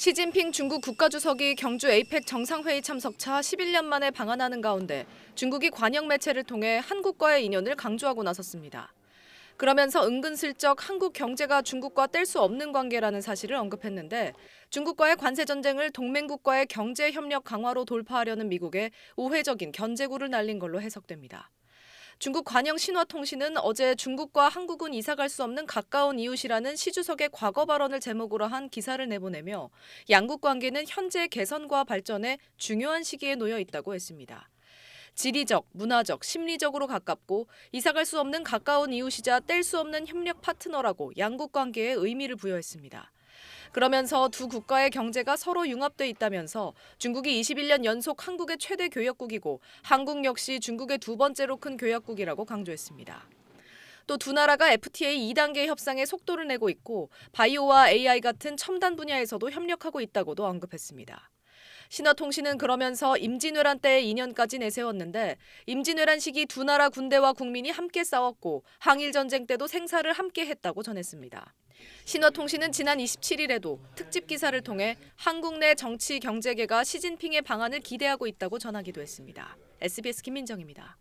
시진핑 중국 국가주석이 경주 에이펙 정상회의 참석차 11년 만에 방한하는 가운데 중국이 관영 매체를 통해 한국과의 인연을 강조하고 나섰습니다. 그러면서 은근슬쩍 한국 경제가 중국과 뗄 수 없는 관계라는 사실을 언급했는데 중국과의 관세 전쟁을 동맹국과의 경제 협력 강화로 돌파하려는 미국의 우회적인 견제구를 날린 걸로 해석됩니다. 중국 관영 신화통신은 어제 중국과 한국은 이사갈 수 없는 가까운 이웃이라는 시 주석의 과거 발언을 제목으로 한 기사를 내보내며 양국 관계는 현재 개선과 발전에 중요한 시기에 놓여 있다고 했습니다. 지리적, 문화적, 심리적으로 가깝고 이사갈 수 없는 가까운 이웃이자 뗄 수 없는 협력 파트너라고 양국 관계에 의미를 부여했습니다. 그러면서 두 국가의 경제가 서로 융합돼 있다면서 중국이 21년 연속 한국의 최대 교역국이고 한국 역시 중국의 두 번째로 큰 교역국이라고 강조했습니다. 또 두 나라가 FTA 2단계 협상에 속도를 내고 있고 바이오와 AI 같은 첨단 분야에서도 협력하고 있다고도 언급했습니다. 신화통신은 그러면서 임진왜란 때의 인연까지 내세웠는데 임진왜란 시기 두 나라 군대와 국민이 함께 싸웠고 항일 전쟁 때도 생사를 함께 했다고 전했습니다. 신화통신은 지난 27일에도 특집 기사를 통해 한국 내 정치 경제계가 시진핑의 방안을 기대하고 있다고 전하기도 했습니다. SBS 김민정입니다.